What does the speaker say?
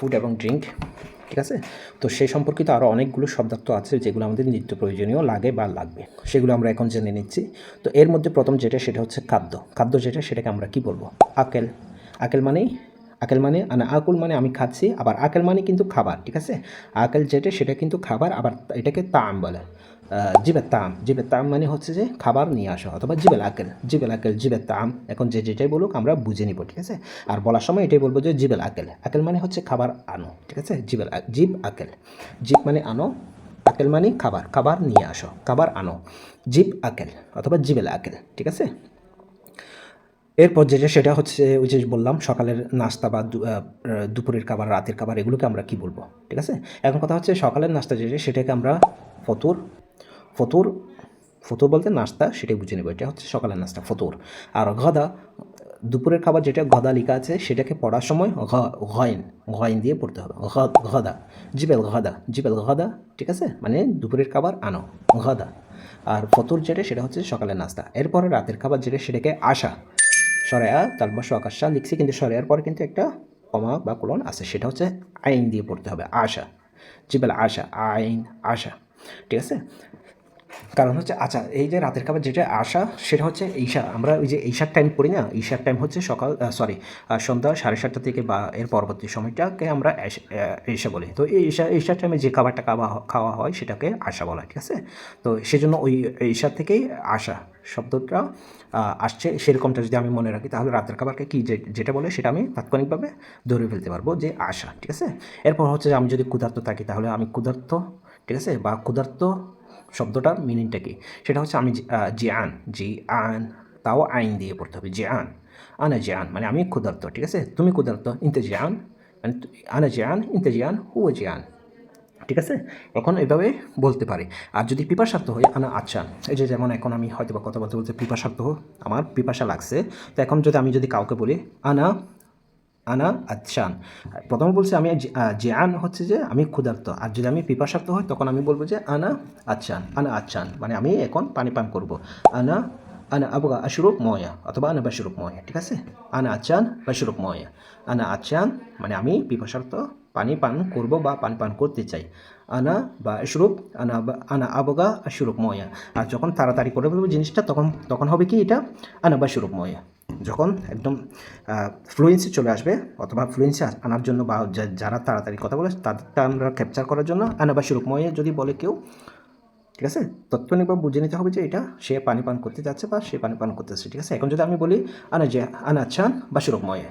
Food এবং drink ঠিক আছে? তো সেই সম্পর্কিত আরও অনেকগুলো শব্দার্থ আছে যেগুলো আমাদের নিত্য প্রয়োজনীয়, লাগে বা লাগবে। সেগুলো আমরা এখন জেনে নিচ্ছি। তো এর মধ্যে প্রথম যেটা, সেটা হচ্ছে খাদ্য। খাদ্য যেটা, সেটাকে আমরা কি বলব? আকেল আকেল মানেই আকেল মানে না আকুল মানে আমি খাচ্ছি, আবার আকেল মানে কিন্তু খাবার, ঠিক আছে? আকেল যেটা, সেটা কিন্তু খাবার, আবার এটাকে তাম বলে। জিবের তাম। জিবের তাম মানে হচ্ছে যে খাবার নিয়ে আসা অথবা জিবেল আকেল। জিবেল আকেল, জিবের তাম। এখন যে যেটাই বলুক আমরা বুঝে নিব, ঠিক আছে? আর বলার সময় এটাই বলব যে জিবেল আকেল। আকেল মানে হচ্ছে খাবার আনো, ঠিক আছে? জিবেল জিব আকেল। জিব মানে আনো, আকেল মানে খাবার। খাবার নিয়ে আসো, খাবার আনো। জিব আকেল, অথবা জিবেল আকেল, ঠিক আছে? এরপর যেটা, সেটা হচ্ছে ওই যে বললাম, সকালের নাস্তা বা দুপুরের খাবার, রাতের খাবার, এগুলোকে আমরা কি বলব, ঠিক আছে? এখন কথা হচ্ছে সকালের নাস্তা যেটা, সেটাকে আমরা ফতুর ফতুর ফতুর বলতে নাস্তা, সেটাই বুঝে নেব, এটা হচ্ছে সকালের নাস্তা, ফতুর। আর গদা দুপুরের খাবার যেটা গদা লেখা আছে, সেটাকে পড়ার সময় ঘ- ঘয়েন ঘয়েন দিয়ে পড়তে হবে, ঘ- গদা জিবেল গদা জিবেল গদা ঠিক আছে? মানে দুপুরের খাবার আনো গদা আর ফতুর যেটা, সেটা হচ্ছে সকালের নাস্তা। এরপরে রাতের খাবার যেটা, সেটাকে আশা, সরেয়া তারপর আকাশা লিখছি, কিন্তু সরেয়ার পরে কিন্তু একটা কমা বা কোলন আছে, সেটা হচ্ছে আইন দিয়ে পড়তে হবে, আশা জিবেল আশা, আইন, আশা, ঠিক আছে? কারণ হচ্ছে আচ্ছা এই যে রাতের খাবার যেটা আসা, সেটা হচ্ছে ঈশা। আমরা ওই যে ঈশার টাইম করি না? ঈশার টাইম হচ্ছে সকাল সরি সন্ধ্যা সাড়ে সাতটা থেকে বা এর পরবর্তী সময়টাকে আমরা ঈশা বলি। তো এই ঈশা, ঈশার টাইমে যে খাবারটা খাওয়া খাওয়া হয়, সেটাকে আশা বলা, ঠিক আছে? তো সেজন্য ওই ঈশা থেকেই আসা শব্দটা আসছে। সেরকমটা যদি আমি মনে রাখি, তাহলে রাতের খাবারকে কী যেটা বলে, সেটা আমি তাৎক্ষণিকভাবে ধরে ফেলতে পারব যে আশা ঠিক আছে? এরপর হচ্ছে যে আমি যদি ক্ষুধার্ত থাকি, তাহলে আমি ক্ষুধার্ত, ঠিক আছে? বা ক্ষুধার্ত শব্দটার মিনিংটা কি? সেটা হচ্ছে আমি জি আন জি আন তাও আইন দিয়ে পড়তে হবে জি আন আনা জি আন মানে আমি ক্ষুধার্ত, ঠিক আছে? তুমি ক্ষুধার্ত, ইনতে জি আন মানে আনা জি আন ইনতে জি আন হুয়া জি আন ঠিক আছে? এখন এভাবে বলতে পারে। আর যদি পিপাসার্থ হই, আনা আচ্ছা। এই যে যেমন এখন আমি হয়তো বা কথা বলতে বলতে পিপাসার্থ আমার পিপাসা লাগছে। তো এখন যদি আমি যদি কাউকে বলি, আনা আনা আচ্ছান প্রথমে বলছি আমি আহ, জিয়ান হচ্ছে যে আমি ক্ষুধার্ত। আর যদি আমি পিপাসার্থ হই তখন আমি বলব যে আনা আচ্ছান আনা আচ্ছান মানে আমি এখন পানি পান করব। আনা আনা আবগা আশুরুপ ময়া অথবা আনা বাশুরুপ ময়া ঠিক আছে? আনা আচ্ছান বাশুরুপ ময়া। আনা আচ্ছান মানে আমি পিপাসার্থ পানি পান করব বা পানি পান করতে চাই। আনা বা আশরুপ আনা বা- আনা আবগা আশুরুপ ময়া। আর যখন তাড়াতাড়ি করে বলব জিনিসটা তখন তখন হবে কি এটা? আনা বাশুরুপ ময়া। যখন একদম ফ্লুয়েন্সি চলে আসবে অথবা ফ্লুয়েন্সি আনার জন্য বা যারা তাড়াতাড়ি কথা বলে তাদেরটা আমরা ক্যাপচার করার জন্য আনা বা সুরূপময়ে যদি বলে কেউ, ঠিক আছে? তৎক্ষণিকভাবে বুঝে নিতে হবে যে এটা সে পানি পান করতে যাচ্ছে বা সে পানি পান করতেছে, ঠিক আছে? এখন যদি আমি বলি, আনা যে আনাচ্ছান বা সুরূপময়ে